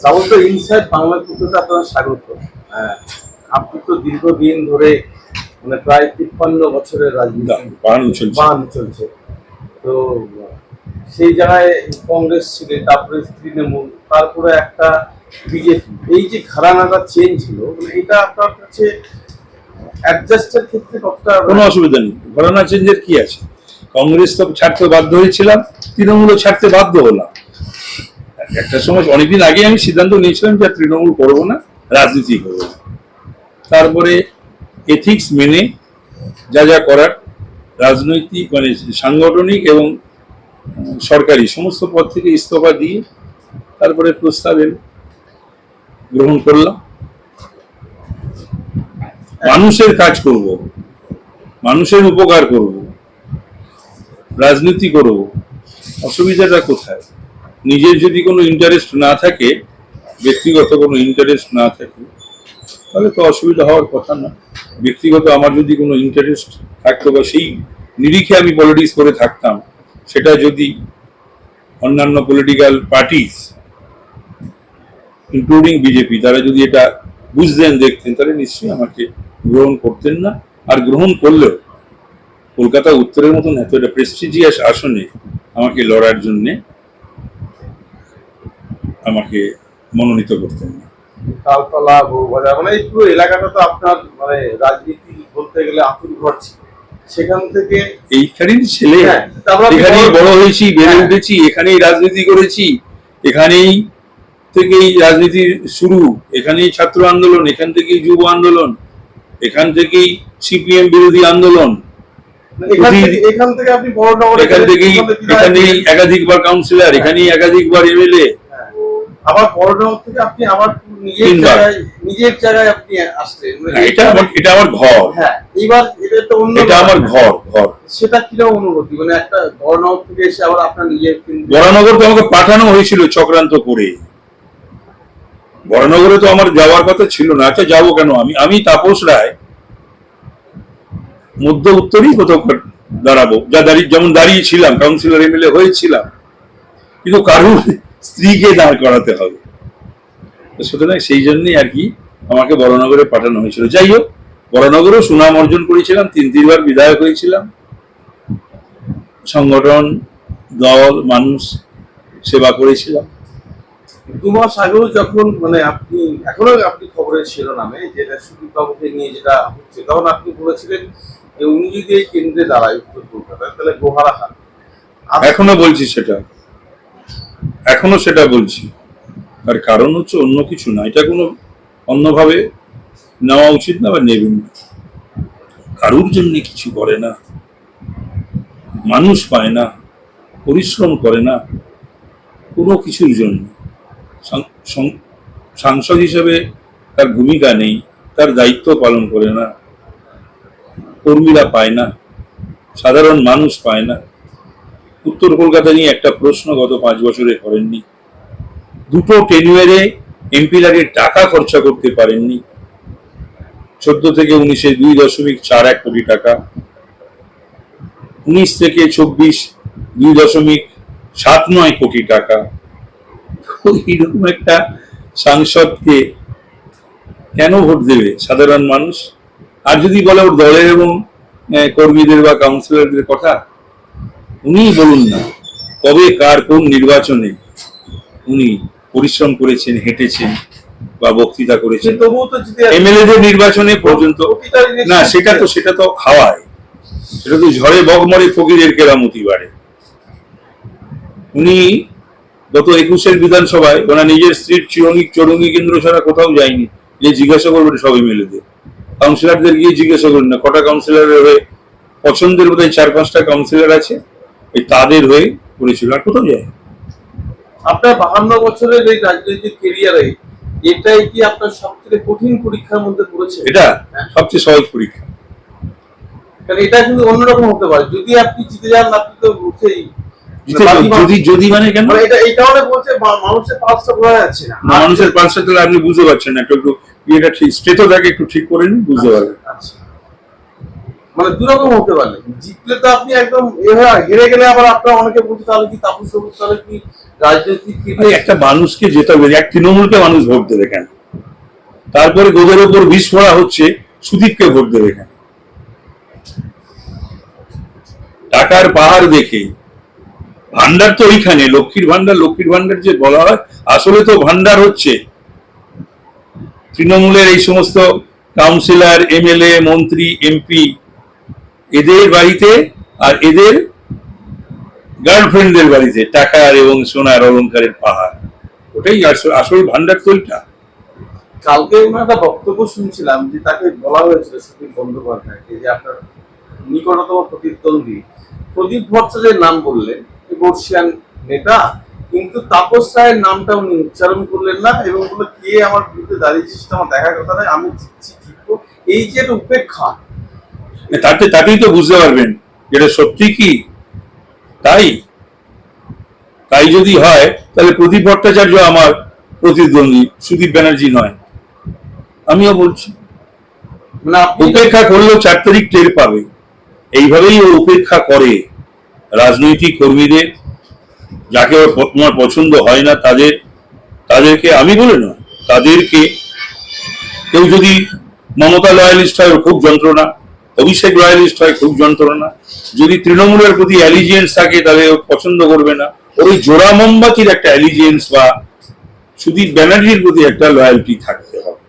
সমস্ত ইনসাইড বাংলা পুজোতে আপনার স্বাগত। হ্যাঁ, আপনি তো দীর্ঘদিন ধরে মানে প্রায় তিপ্পান্ন বছরের রাজনীতি বান চলছে। তো সেই জায়গায় কংগ্রেস ছিল তারপরে তৃণমূল তারপরে একটা বিজেপি। এই যে ঘরানাটা চেঞ্জ হলো মানে এটা আপনার কাছে অ্যাডজাস্টের ক্ষেত্রে কতটা কোনো অসুবিধা নেই। ঘটনা চেঞ্জের কি আছে? কংগ্রেস তো ছাড়তে বাধ্য হয়েছিলাম তৃণমূলও ছাড়তে বাধ্য হলাম। একটা সময় অনেকদিন আগে আমি সিদ্ধান্ত নিয়েছিলাম যে তৃণমূল করব না, রাজনীতি করব না। তারপরে এথিক্স মেনে যা যা করার, রাজনৈতিক মানে সাংগঠনিক এবং সরকারি সমস্ত পদ থেকে ইস্তফা দিয়ে তারপরে প্রস্তাব গ্রহণ করলাম। মানুষের কাজ করব, মানুষের উপকার করব, রাজনীতি করব, অসুবিধাটা কোথায়? নিজের যদি কোনো ইন্টারেস্ট না থাকে, ব্যক্তিগত কোনো ইন্টারেস্ট না থাকে, তাহলে তো অসুবিধা হওয়ার কথা না। ব্যক্তিগত আমার যদি কোনো ইন্টারেস্ট থাকতো বা সেই নিরিখে আমি পলিটিক্স করে থাকতাম, সেটা যদি অন্যান্য পলিটিক্যাল পার্টিস ইনক্লুডিং বিজেপি তারা যদি এটা বুঝতেন, দেখতেন, তাহলে নিশ্চয়ই আমাকে গ্রহণ করতেন না। আর গ্রহণ করলেও কলকাতা উত্তরের মতন এত একটা প্রেস্টিজিয়াস আসনে আমাকে লড়ার জন্যে আমাকে মনোনীত করতেন না। তালতলা বউবাজার মানে এই পুরো এলাকাটা তো আপনার মানে রাজনীতি বলতে গেলে আতুর ঘর ছিল। সেখান থেকে এইখানেই ছেলে। হ্যাঁ, এখানেই বড়- হয়েছি বেড়ে হ্যাঁ। উঠেছি এখানেই রাজনীতি করেছি। এখানেই থেকেই রাজনীতি শুরু। এখানেই ছাত্র আন্দোলন এখান থেকেই যুব আন্দোলন এখান থেকেই সিপিএম বিরোধী আন্দোলন। এখান থেকে এখান থেকে আপনি বড় নগরে এখান থেকেই এখানেই একাধিকবার কাউন্সিলর এখানেই একাধিকবার এমএলএ। আবার বড়নগর থেকে আপনি আবার নিজের জায়গায় নিজের জায়গায় আপনি আসলেন। মানে হ্যাঁ, এটা আমার এটা আমার ঘর। হ্যাঁ এবার এটা তো অন্য এটা আমার ঘর ঘর। সেটা কীরকম অনুভূতি? মানে একটা বড়নগর থেকে এসে আবার আপনার নিজের বরানগর তো আমাকে পাঠানো হয়েছিল চক্রান্ত করে। বরানগরে তো আমার যাওয়ার কথা ছিল না। আচ্ছা যাব কেন? আমি আমি তাপস রায় মধ্য উত্তরই কোথাও দাঁড়াবো। যা দাঁড়িয়ে যেমন দাঁড়িয়েছিলাম কাউন্সিলর এমএলএ হয়েছিলাম। কিন্তু কারুর স্ত্রীকে দাঁড় করাতে হবে। সুতরাং সেই জন্যই আর কি আমাকে বড়নগরে পাঠানো হয়েছিল। যাই হোক বড়নগরেও সুনাম অর্জন করেছিলাম তিন তিনবার বিধায়ক হয়েছিলাম। সংগঠন দল মানুষ সেবা করেছিলাম। দু মাস আগেও যখন মানে আপনি এখনও আপনি খবরের শিরোনামে যেটা সুদীপ বাবুকে নিয়ে যেটা হচ্ছে তখন আপনি বলেছিলেন যে উনি যদি এই কেন্দ্রে দাঁড়ায় উত্তর কলকাতায় তাহলে গোহারা হাত এখনও বলছি সেটা। এখনও সেটা বলছি। আর কারণ হচ্ছে অন্য কিছু না, এটা কোনো অন্যভাবে নেওয়া উচিত না বা নেবেন না। কারুর জন্য কিছু করে না, মানুষ পায় না, পরিশ্রম করে না, কোনো কিছুর জন্য। সাংসদ হিসেবে তার ভূমিকা নেই, তার দায়িত্ব পালন করে না, কর্মীরা পায় না, সাধারণ মানুষ পায় না। উত্তর কলকাতা নিয়ে একটা প্রশ্ন গত পাঁচ বছরে করেননি। দুটো টেনুয়ারে এমপি লাগে টাকা খরচা করতে পারেননি। চোদ্দ থেকে উনিশে দুই দশমিক চার এক কোটি টাকা। উনিশ থেকে চব্বিশ দুই দশমিক সাত নয় কোটি টাকা। এইরকম একটা সাংসদকে কেন ভোট দেবে সাধারণ মানুষ? আর যদি বলে ওর দলের এবং কর্মীদের বা কাউন্সিলরদের কথা উনিই বলুন না কবে কার কোন নির্বাচনে উনি পরিশ্রম করেছেন হেঁটেছেন বা বক্তৃতা করেছেন। এমএলএদের নির্বাচনে পর্যন্ত না সেটা তো সেটা তো হাওয়ায়। সেটা তো ঝড়ে বগমরে ফকিরের কেরামতি বাড়ে। উনি গত একুশের বিধানসভায় ওনার নিজের স্ত্রীর চিরঙ্গি চরঙ্গি কেন্দ্র ছাড়া কোথাও যায়নি। যে জিজ্ঞাসা করবেন সব এমএলএদের। কাউন্সিলরদের গিয়ে জিজ্ঞাসা করেন না। কটা কাউন্সিলরের হয়ে পছন্দের বোধহয় চার পাঁচটা কাউন্সিলর আছে। এই তাদের হয়ে করেছিল আর কোথাও যায় আপনার বাহান্ন বছরের এই রাজনৈতিক কেরিয়ারে এটাই কি আপনার সবথেকে কঠিন পরীক্ষার মধ্যে পড়েছে? এটা সবচেয়ে সহজ পরীক্ষা। কারণ এটা কিন্তু অন্যরকম হতে পারে। যদি আপনি জিতে যান আপনি তো সেই যদি যদি মানে কেন? মানে এটা এই কারণে বলছে মানুষের পাঁচটা বোঝা যাচ্ছে না। মানুষের পাঁচটা তাহলে আপনি বুঝতে পারছেন না। একটু একটু ইয়েটা ঠিক স্টেটোটাকে একটু ঠিক করে নিন বুঝতে পারবেন। আচ্ছা। মানে দুরকম হতে পারে। জিতলে তো আপনি একদম হেরে গেলে আবার আপনার অনেকে বলছে তাহলে কি তাপস তাহলে কি রাজনৈতিক একটা মানুষকে যেতে হবে, এক তৃণমূলকে মানুষ ভোট দেবে কেন? তারপরে গোদের ওপর বিষ ফোড়া হচ্ছে, সুদীপকে ভোট দেবে কেন? টাকার পাহাড় দেখে ভান্ডার তো ওইখানে, লক্ষ্মীর ভান্ডার লক্ষ্মীর ভান্ডার যে বলা হয়, আসলে তো ভান্ডার হচ্ছে। তৃণমূলের এই সমস্ত কাউন্সিলর এমএলএ মন্ত্রী এমপি এদের বাড়িতে আর এদের গার্লফ্রেন্ডদের বাড়িতে, টাকার এবং সোনার অলংকারের পাহাড়। ওটাই আসল ভান্ডার তো কালকে ওনার একটা বক্তব্য শুনছিলাম যে তাকে বলা হয়েছিল সুদীপ বন্দ্যোপাধ্যায়কে যে আপনার নিকটতম প্রতিদ্বন্দ্বী। প্রদীপ ভট্টাচার্যের নাম বললেন বর্ষিয়ান নেতা, কিন্তু তাপস রায়ের নামটা উনি উচ্চারণ করলেন না এবং বলল, কে আমার বিরুদ্ধে দাঁড়িয়েছে সেটা আমার দেখার কথা নয়, আমি জিতছি, জিতবো। এই যে একটা উপেক্ষা তাতে তাতেই তো বুঝতে পারবেন যেটা সত্যি কি? তাই? তাই যদি হয় তাহলে প্রদীপ ভট্টাচার্য আমার প্রতিদ্বন্দ্বী সুদীপ ব্যানার্জি নয়। আমিও বলছি। মানে উপেক্ষা করলেও চার তারিখ টের পাবে। এইভাবেই ও উপেক্ষা করে রাজনৈতিক কর্মীদের যাকে ওর তোমার পছন্দ হয় না তাদের তাদেরকে আমি বলে না তাদেরকে কেউ যদি মমতা লয়ালিস্ট হয় ওর খুব যন্ত্রণা। অভিষেক লয়ালিস্ট হয় খুব যন্ত্রণা। যদি তৃণমূলের প্রতি অ্যালিজিয়েন্স থাকে তাহলে ও পছন্দ করবে না। ওর ওই জোড়া মোমবাতির একটা অ্যালিজিয়েন্স বা সুদীপ ব্যানার্জির প্রতি একটা লয়ালটি থাকতে হবে।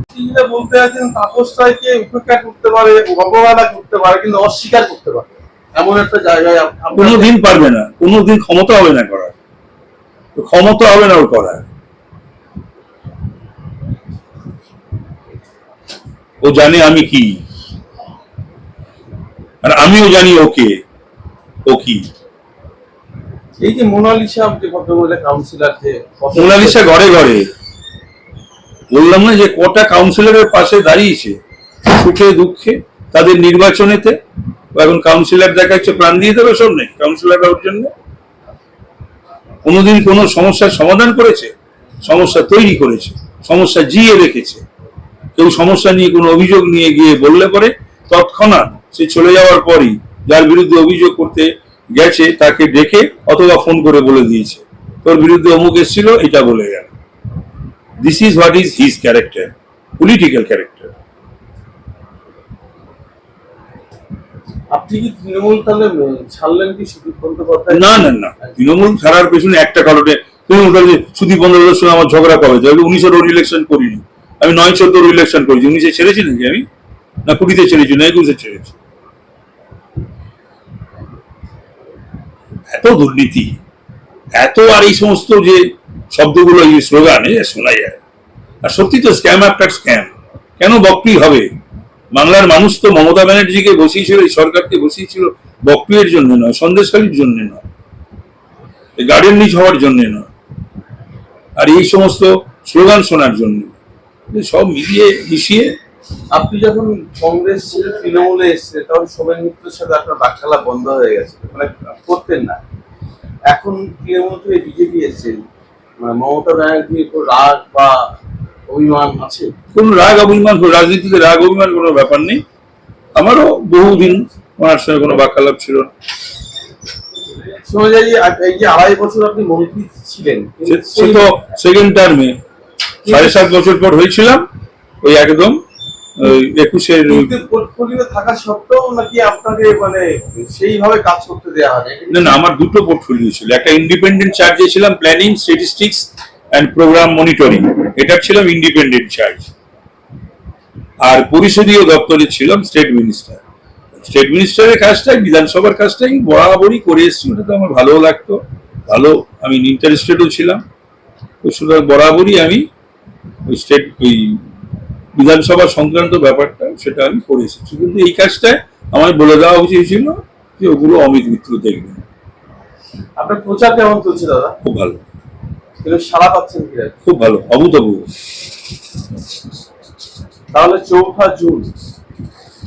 আপনি যেটা বলতে আছেন তাপস রায়কে উপেক্ষা করতে পারে অবহেলা করতে পারে কিন্তু অস্বীকার করতে পারে এমন একটা জায়গায় কোনোদিন পারবে না। কোনোদিন ক্ষমতা হবে না করার। ক্ষমতা হবে না ওর করার। ও জানে আমি কি। আর আমিও জানি ওকে ও কি। এই যে মোনালিসা যে ভদ্রমহিলা কাউন্সিলর যে মোনালিসা ঘরে ঘরে। বললাম না যে কটা কাউন্সিলরের পাশে দাঁড়িয়েছে সুখে দুঃখে তাদের নির্বাচনেতে? এখন কাউন্সিলর দেখাচ্ছে প্রাণ দিয়ে দেবে সব নেই কাউন্সিলর ওর জন্য? কোনোদিন কোনো সমস্যার সমাধান করেছে? সমস্যা তৈরি করেছে সমস্যা জিয়ে রেখেছে। কেউ সমস্যা নিয়ে কোনো অভিযোগ নিয়ে গিয়ে বললে পরে তৎক্ষণাৎ সে চলে যাওয়ার পরই যার বিরুদ্ধে অভিযোগ করতে গেছে তাকে ডেকে অথবা ফোন করে বলে দিয়েছে। তোর বিরুদ্ধে অমুক এসেছিল এটা বলে গেল। This is what is his character political character আপনি কি তৃণমূল তাহলে ছাড়লেন কি সুদীপ বন্দ্যোপাধ্যায়? না না না। তৃণমূল ছাড়ার পেছনে একটা কারণে তৃণমূল বলে, সুদীপ বন্দ্যোপাধ্যায়ের সঙ্গে আমার ঝগড়া কবে? তাহলে উনিশে রোড ইলেকশন করিনি। আমি নয় চোদ্দ ইলেকশন করেছি। উনিশে ছেড়েছি নাকি আমি? না, কুড়িতে ছেড়েছি না একুশে ছেড়েছি। এত দুর্নীতি, এত আর এই সমস্ত যে শব্দগুলো, এই স্লোগানে শোনা যায়। আর সত্যি তো স্ক্যাম আফটার স্ক্যাম কেন বকরি হবে? বাংলার মানুষ তো মমতা ব্যানার্জিকে বসিয়েছিল, এই সরকারকে বসিয়েছিল বকরির জন্য নয়, সন্দেশখালির জন্য নয়। গার্ডেন নিচ হওয়ার জন্য নয়। আর এই সমস্ত স্লোগান শোনার জন্য। সব মিলিয়ে মিশিয়ে আপনি যখন কংগ্রেস ছেড়ে তৃণমূলে এসছে তখন সোমেন মিত্রের সাথে আপনার বাক্যালাপ বন্ধ হয়ে গেছে। মানে করতেন না। এখন তৃণমূল থেকে বিজেপি এসছেন মানে মমতা ব্যানার্জির উপর রাগ বা অভিমান আছে? কোন রাগ অভিমান রাজনীতিতে রাগ অভিমান কোনো ব্যাপার নেই। আমারও বহুদিন ওনার সঙ্গে কোনো বাক্যালাপ ছিল না। যায় যে এই যে আড়াই বছর আপনি মন্ত্রী ছিলেন সে- সে তো সেকেন্ড টার্মে সাড়ে সাত বছর পর হয়েছিলাম ওই একদম একুশের পোর্টফোলিও থাকা সত্ত্বেও নাকি আপনাকে মানে সেইভাবে কাজ করতে দেওয়া হয় না না আমার দুটো পোর্টফোলিও ছিল। একটা ইন্ডিপেন্ডেন্ট চার্জে ছিলাম planning statistics and programme monitoring এটা ছিলাম ইন্ডিপেন্ডেন্ট চার্জ আর পরিষদীয় দপ্তরে ছিলাম স্টেট মিনিস্টার স্টেট মিনিস্টারের কাজটাই বিধানসভার কাজটাই বরাবরই করে এসেছি ওটা তো আমার ভালোও লাগতো। ভালো আমি ইন্টারেস্টেডও ছিলাম। তো সুতরাং বরাবরই আমি ওই স্টেট ওই বিধানসভা সংক্রান্ত ব্যাপারটা সেটা আমি করে এসেছি। কিন্তু এই কাজটায় আমার বলে দেওয়া উচিত ছিল যে ওগুলো অমিত মিত্র দেখবেন। আপনার প্রচার কেমন চলছে দাদা? খুব ভালো। সারা পাচ্ছেন খুব ভালো অভূতপূর্ব। তাহলে চৌঠা জুন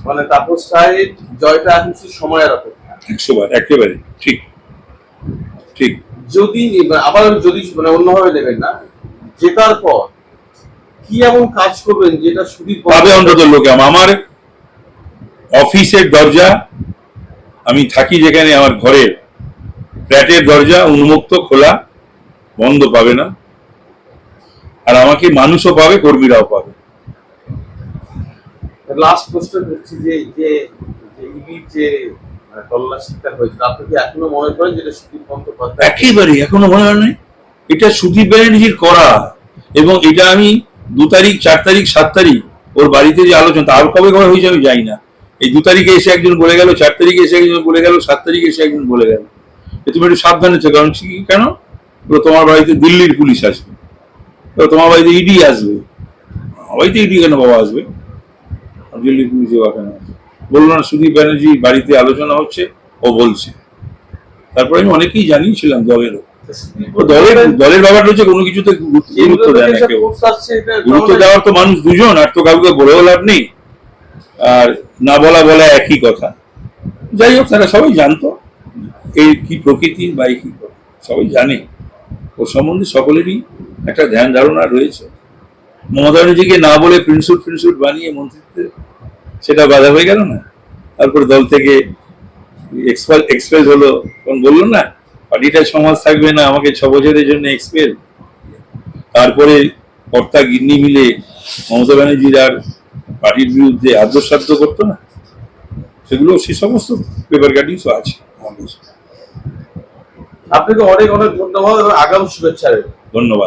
মানে তাপস রায়ের জয়টা এখন সময়ের অপেক্ষা। একশো বার একেবারে ঠিক ঠিক। যদি আবার যদি মানে অন্যভাবে দেবেন না জেতার পর কি এমন কাজ করবেন যেটা সুদীপ পাবে অন্তত লোকে আমার অফিসের দরজা আমি থাকি যেখানে আমার ঘরের ফ্ল্যাটের দরজা উন্মুক্ত খোলা বন্ধ পাবে না। আর আমাকে মানুষও পাবে কর্মীরাও পাবে। লাস্ট কোশ্চেন হচ্ছে যে যে যে মানে, তল্লাশিটা হয়েছিল আপনি কি এখনও মনে করেন যেটা সুদীপ বন্দ্যোপাধ্যায় একেবারে এখনও মনে হয় নাই। এটা সুদীপ ব্যানার্জির করা। এবং এটা আমি দু তারিখ, চার তারিখ, সাত তারিখ ওর বাড়িতে যে আলোচনা আর কবে কবে হয়েছে আমি যাই না। এই দু তারিখে এসে একজন বলে গেল, চার তারিখে এসে একজন বলে গেল, সাত তারিখে এসে একজন বলে গেল। তুমি একটু সাবধানে থেকো, কারণ কি কেন? তোমার বাড়িতে দিল্লির পুলিশ আসবে। তোমার বাড়িতে ইডি আসবে। বাড়িতে ইডি কেন বাবা আসবে? দিল্লির পুলিশ বাবা কেন আসবে বলল না, সুদীপ ব্যানার্জি বাড়িতে আলোচনা হচ্ছে, ও বলছে। তারপরে আমি অনেকেই জানিয়েছিলাম দলেরও। দলের দলের কোনো কিছুতে গুরুত্ব যেগুলো দেয় না কেউ। force আসছে, এটা গুরুত্ব দেওয়ার তো মানুষ দুজন আর তো কাউকে বলেও লাভ নেই। আর না বলা বলা একই কথা। যাই হোক তারা সবাই জানতো এই কি প্রকৃতি বা এই কি সবাই জানে। ওর সম্বন্ধে সকলেরই একটা ধ্যান ধারণা রয়েছে। মমতা ব্যানার্জিকে না বলে প্রিন্সুট ফ্রিন্সুট বানিয়ে মন্ত্রিত্বে সেটা বাধা হয়ে গেল না? তারপর দল থেকে এক্সপ্রেস এক্সপ্রেস হলো তখন বলল না পার্টিটা সমাজ থাকবে না আমাকে ছ বছরের জন্য এক্সপেল তারপরে কর্তা গিন্নি মিলে মমতা ব্যানার্জির আর পার্টির বিরুদ্ধে আদ্যসাধ্য করতো না? সেগুলো সে সমস্ত পেপার কাটিংসও আছে আমাদের। আপনাকে অনেক অনেক ধন্যবাদ এবং আগাম শুভেচ্ছা ধন্যবাদ।